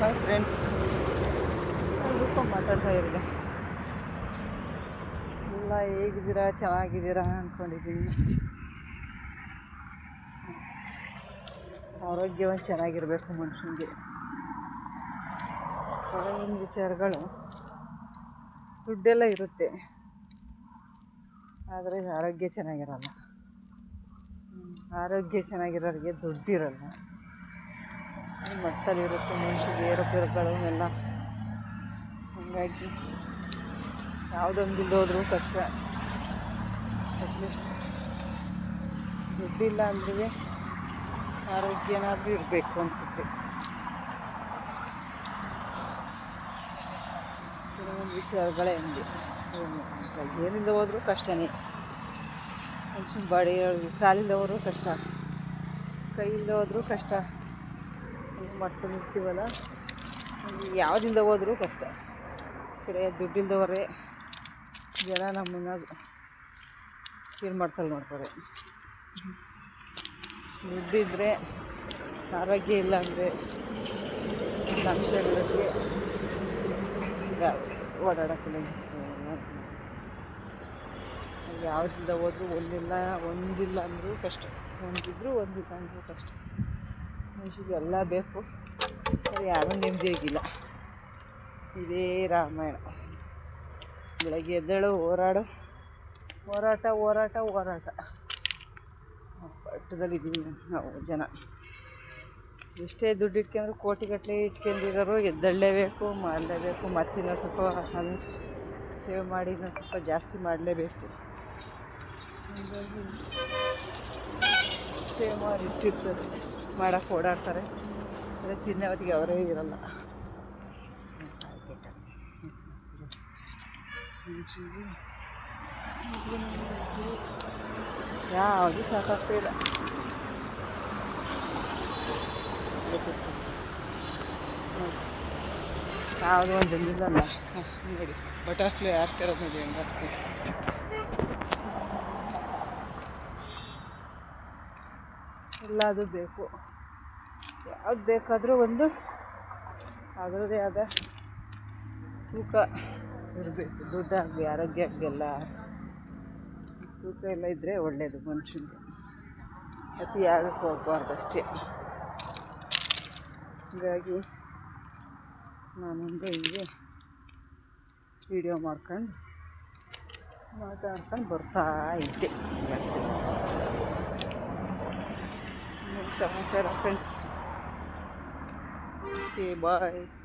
Hi friends ಎಲ್ರಿಗೂ ಮಾತಾಡ್ತಾ ಇರಲಿ ಎಲ್ಲ ಹೇಗಿದ್ದೀರಾ? ಚೆನ್ನಾಗಿದ್ದೀರಾ ಅಂದ್ಕೊಂಡಿದ್ದೀನಿ ಆರೋಗ್ಯವನ್ನು ಚೆನ್ನಾಗಿರಬೇಕು ಮನುಷ್ಯನಿಗೆ. ಕೆಲವೊಂದು ವಿಚಾರಗಳು. ದುಡ್ಡೆಲ್ಲ ಇರುತ್ತೆ. ಆದರೆ ಆರೋಗ್ಯ ಚೆನ್ನಾಗಿರಲ್ಲ. ಆರೋಗ್ಯ ಚೆನ್ನಾಗಿರೋರಿಗೆ ದುಡ್ಡಿರಲ್ಲ. ಈ ಮಟ್ಟದಲ್ಲಿರುತ್ತೆ ಮನುಷ್ಯಗೆ ಏರುಪೇರುಗಳು ಎಲ್ಲ. ಹಾಗಾಗಿ ಯಾವುದೊಂದು ಇಲ್ಲೋದ್ರೂ ಕಷ್ಟ. ಅಟ್ಲೀಸ್ಟ್ ದುಡ್ಡಿಲ್ಲ ಅಂದ್ರೆ ಆರೋಗ್ಯನಾದರೂ ಇರಬೇಕು ಅನಿಸುತ್ತೆ. ಕೆಲವೊಂದು ವಿಚಾರಗಳೇ ಹಂಗೆ. ಏನು ಏನಿಲ್ಲ ಹೋದರೂ ಕಷ್ಟನೇ. ಮನುಷ್ಯನ ಬಾಡಿ ಕಾಲಿಲ್ಲ ಹೋದರೂ ಕಷ್ಟ. ಕೈಯಿಂದ ಹೋದರೂ ಕಷ್ಟ. ಮಾಡ್ಕೊಂಡು ಇರ್ತೀವಲ್ಲ ಯಾವುದಿಂದ ಹೋದರೂ ಕಷ್ಟ. ಕಡೆ ದುಡ್ಡಿಲ್ದವರೇ. ಜನ ನಮ್ಮನ್ನು ಏನು ಮಾಡ್ತಾರೆ ನೋಡ್ತಾರೆ. ದುಡ್ಡಿದ್ದರೆ ಆರೋಗ್ಯ ಇಲ್ಲ ಅಂದರೆ ಸಂಶಯಗಳಿಗೆ ಈಗ ಓಡಾಡೋಕ್ಕಿಲ್ಲ ಯಾವುದಿಂದ ಹೋದರೂ ಒಂದಿಲ್ಲ ಒಂದಿಲ್ಲ ಅಂದರೂ ಕಷ್ಟ. ಒಂದಿದ್ರೂ ಒಂದಿಲ್ಲ ಅಂದರೂ ಕಷ್ಟ. ಮನುಷ್ಯಗೆ ಎಲ್ಲ ಬೇಕು. ಯಾರೂ ನೆಮ್ಮದಿಯಾಗಿಲ್ಲ ಇದೇ ರಾಮಾಯಣ. ಬೆಳಗ್ಗೆ ಎದ್ದೇಳು, ಹೋರಾಡು. ಹೋರಾಟ ಹೋರಾಟ ಹೋರಾಟ. ಪಟ್ಟದಲ್ಲಿದ್ದೀವಿ ನಾವು ಜನ. ಎಷ್ಟೇ ದುಡ್ಡು ಇಟ್ಕೊಂಡ್ರು, ಕೋಟಿಗಟ್ಟಲೆ ಇಟ್ಕೊಂಡಿರೋರು ಎದ್ದೇಳಲೇಬೇಕು, ಮಾಡಲೇಬೇಕು. ಮತ್ತಿನ ಸ್ವಲ್ಪ ಅದನ್ನು ಸೇವ್ ಮಾಡಿ, ಇನ್ನೊಂದು ಸ್ವಲ್ಪ ಜಾಸ್ತಿ ಮಾಡಲೇಬೇಕು. ಸೇವ್ ಮಾಡಿ ಇಟ್ಟಿರ್ತಾರೆ. ಮಾಡೋಕ್ಕೆ ಓಡಾಡ್ತಾರೆ. ಆದರೆ ತಿನ್ನೋದಿಗೆ ಅವರೇ ಇರಲ್ಲ. ಯಾವುದು ಸಾಕಾಗ್ತಿಲ್ಲ ಯಾವುದು ಒಂದು ನೋಡಿ. ಬಟರ್ಫ್ಲೈ ಆಗ್ತಿರೋದು ನೋಡಿ ಹೆಂಗೆ ಎಲ್ಲದು ಬೇಕು. ಯಾವ್ದು ಬೇಕಾದರೂ ಒಂದು ಅದರದೇ ಆದ ತೂಕ ಇರಬೇಕು. ದುಡ್ಡಾಗಲಿ, ಆರೋಗ್ಯ ಆಗಲಿಲ್ಲ. ತೂಕ ಎಲ್ಲ ಇದ್ದರೆ ಒಳ್ಳೆಯದು ಮನುಷ್ಯನಿಗೆ ಅತಿ ಆಗಕ್ಕೆ ಹೋಗಬಾರ್ದು ಅಷ್ಟೇ ಹೀಗಾಗಿ ನಾನೊಂದು ಹೀಗೆ ವಿಡಿಯೋ ಮಾಡ್ಕೊಂಡು ಮಾತಾಡ್ಕೊಂಡು ಬರ್ತಾ ಇದ್ದೆ. so much, friends. Okay, bye.